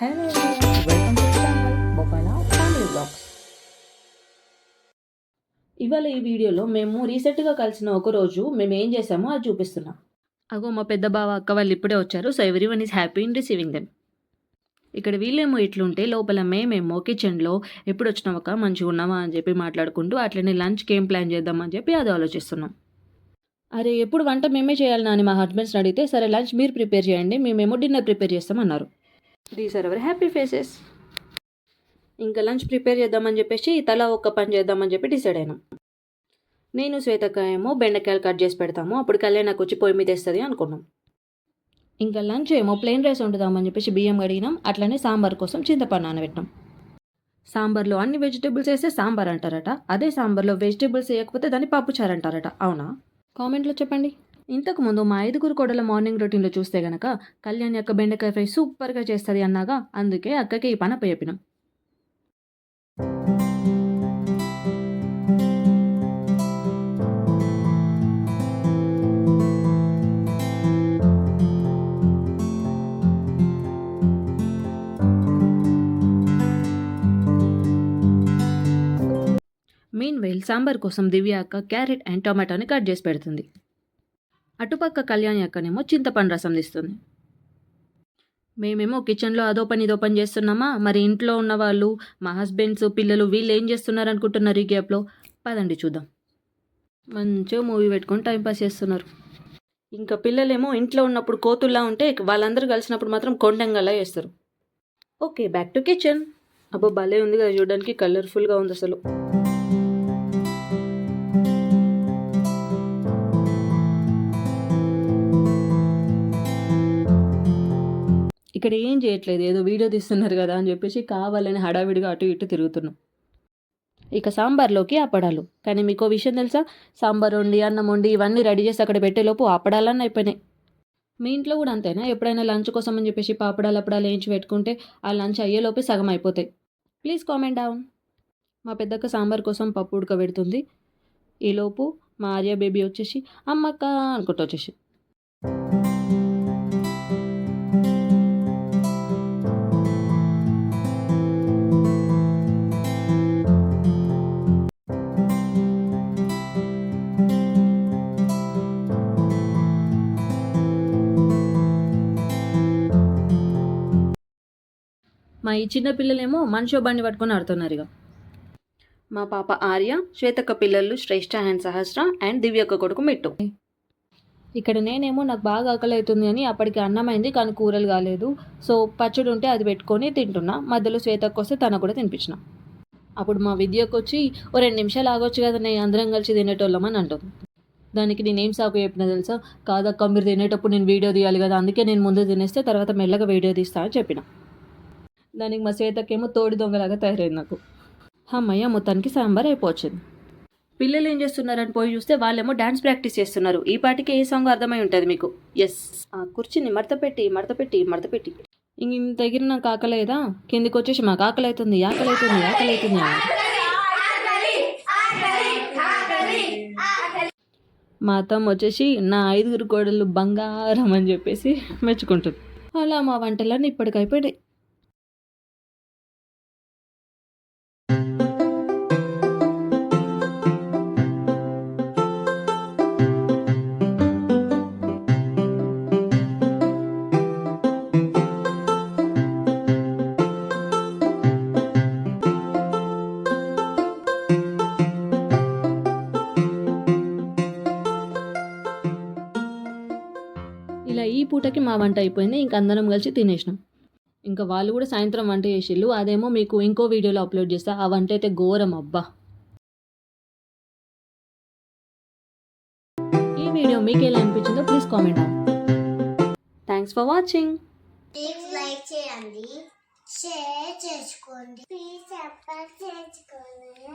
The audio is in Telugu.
Hello welcome to channel Bopala family blogs ఇవాళ ఈ వీడియోలో మేము రీసెంట్గా కలిసిన ఒక రోజు మేము ఏం చేసామో అది చూపిస్తున్నాం. అగో మా పెద్ద బావ అక్క వాళ్ళు ఇప్పుడే వచ్చారు so everyone is happy in receiving them ఇక్కడ వీళ్ళేమో ఇట్లుంటే లోపల మేమేమో కిచెన్లో ఎప్పుడు వచ్చినామక్క మంచిగా ఉన్నామా అని చెప్పి మాట్లాడుకుంటూ అట్లనే లంచ్కి ఏం ప్లాన్ చేద్దామని చెప్పి అది ఆలోచిస్తున్నాం. అరే ఎప్పుడు వంట మేమే చేయాలి అని మా హస్బెండ్స్ని అడిగితే సరే లంచ్ మీరు ప్రిపేర్ చేయండి మేమేమో డిన్నర్ ప్రిపేర్ చేస్తామన్నారు. These are our happy faces ఇంకా లంచ్ ప్రిపేర్ చేద్దామని చెప్పేసి తలా ఒక్క పని చేద్దామని చెప్పి డిసైడ్ అయినాం. నేను శ్వేతక్క ఏమో బెండకాయలు కట్ చేసి పెడతాము అప్పుడు కళ్ళే నాకు వచ్చి పొయ్యి మీద వేస్తుంది అనుకున్నాం. ఇంకా లంచ్ ఏమో ప్లెయిన్ రైస్ వండుదామని చెప్పేసి బియ్యం కడిగినాం అట్లనే సాంబార్ కోసం చింతపండు నానబెట్టినాం. సాంబార్లో అన్ని వెజిటేబుల్స్ వేస్తే సాంబార్ అంటారట అదే సాంబార్లో వెజిటేబుల్స్ వేయకపోతే దాన్ని పప్పుచారు అంటారట అవునా? కామెంట్లో చెప్పండి. ఇంతకు ముందు మా ఐదుగురు కోడల మార్నింగ్ రొటీన్లో చూస్తే గనక కళ్యాణ్ యొక్క బెండకాయ ఫ్రై సూపర్గా చేస్తుంది అన్నాగా. అందుకే అక్కకి ఈ పని చెప్పినాం మీన్ వైల్ సాంబార్ కోసం దివ్య అక్క క్యారెట్ అండ్ టొమాటోని కట్ చేసి పెడుతుంది. అటుపక్క కళ్యాణి అక్కనేమో చింతపండు రసం తీస్తుంది. మేమేమో కిచెన్లో అదో పని ఇదో పని చేస్తున్నామా? మరి ఇంట్లో ఉన్న వాళ్ళు మా హస్బెండ్స్ పిల్లలు వీళ్ళు ఏం చేస్తున్నారు అనుకుంటున్నారు ఈ గ్యాప్లో? పదండి చూద్దాం. మంచిగా మూవీ పెట్టుకొని టైంపాస్ చేస్తున్నారు. ఇంకా పిల్లలేమో ఇంట్లో ఉన్నప్పుడు కోతుల్లా ఉంటే వాళ్ళందరూ కలిసినప్పుడు మాత్రం కొండంగల్లా చేస్తారు. Okay back to kitchen. అబ్బో భలే ఉంది కదా చూడడానికి. కలర్ఫుల్గా ఉంది అసలు. ఇక్కడ ఏం చేయట్లేదు ఏదో వీడియో తీస్తున్నారు కదా అని చెప్పేసి కావాలని హడావిడిగా అటు ఇటు తిరుగుతున్నాం. ఇక సాంబార్లోకి అప్పడాలు కానీ మీకు విషయం తెలుసా? సాంబార్ వండి అన్నం వండి ఇవన్నీ రెడీ చేసి అక్కడ పెట్టేలోపు అప్పడాలన్నీ అయిపోయినాయి. మీ ఇంట్లో కూడా అంతేనా? ఎప్పుడైనా లంచ్ కోసం అని చెప్పేసి పాపడాలు అప్పడాలు వేయించి పెట్టుకుంటే ఆ లంచ్ అయ్యేలోపే సగం అయిపోతాయి. Please comment down. మా పెద్దక్క సాంబార్ కోసం పప్పు ఉడకబెడుతుంది. ఈలోపు మా ఆర్య బేబీ వచ్చేసి అమ్మక్క అనుకుంటూ వచ్చేసి మా ఈ చిన్న పిల్లలేమో మనిషి బండి పట్టుకొని ఆడుతున్నారు ఇక మా పాప ఆర్య శ్వేతక్క పిల్లలు శ్రేష్ఠ అండ్ సహస్ర అండ్ దివ్యక్క కొడుకు మిట్టు. ఇక్కడ నేనేమో నాకు బాగా ఆకలి అవుతుంది అని అప్పటికి అన్నం అయింది కానీ కూరలు కాలేదు. సో పచ్చడి ఉంటే అది పెట్టుకొని తింటున్నా. మధ్యలో శ్వేతక్క వస్తే తనకు కూడా తినిపించిన. అప్పుడు మా విద్యకు వచ్చి ఓ రెండు నిమిషాలు ఆగొచ్చు కదా నేను అందరం కలిసి తినేటోళ్ళమని అంటుంది. దానికి నేనేం సాకు చెప్పిన తెలుసా? కాదక్క మీరు తినేటప్పుడు నేను వీడియో తీయాలి కదా అందుకే నేను ముందు తినేస్తే తర్వాత మెల్లగా వీడియో తీస్తా అని చెప్పిన. దానికి మా శ్వేతకేమో తోడి దొంగలాగా తయారైంది నాకు. అమ్మయ్య మొత్తానికి సాంబార్ అయిపోవచ్చింది. పిల్లలు ఏం చేస్తున్నారని పోయి చూస్తే వాళ్ళేమో డాన్స్ ప్రాక్టీస్ చేస్తున్నారు. ఈ పాటికి ఏ సాంగ్ అర్థమై ఉంటుంది మీకు. ఎస్ ఆ కుర్చీని మడత పెట్టి మడత పెట్టి మడత పెట్టి. ఇంక ఇంత దగ్గర నాకు ఆకలేదా? కిందికి వచ్చేసి మాకు ఆకలి అవుతుంది ఆకలి అవుతుంది ఆకలి అవుతుంది అన్నారు. మా అత్తమ్మ వచ్చేసి నా ఐదుగురు కోడలు బంగారం అని చెప్పేసి మెచ్చుకుంటుంది. అలా మా వంటలన్నీ ఇప్పటికైపోయాయి ఇలా ఈ పూటకి మా వంట అయిపోయింది ఇంక అందరం కలిసి తినేసినాం. ఇంకా వాళ్ళు కూడా సాయంత్రం వంట చేసిళ్ళు అదేమో మీకు ఇంకో వీడియోలో అప్లోడ్ చేస్తా. ఆ వంట అయితే ఘోరం అబ్బా. ఈ వీడియో మీకు ఎలా అనిపించిందో please comment thanks for watching like చేయండి షేర్ చేసుకోండి. ప్లీజ్ చేసుకోండి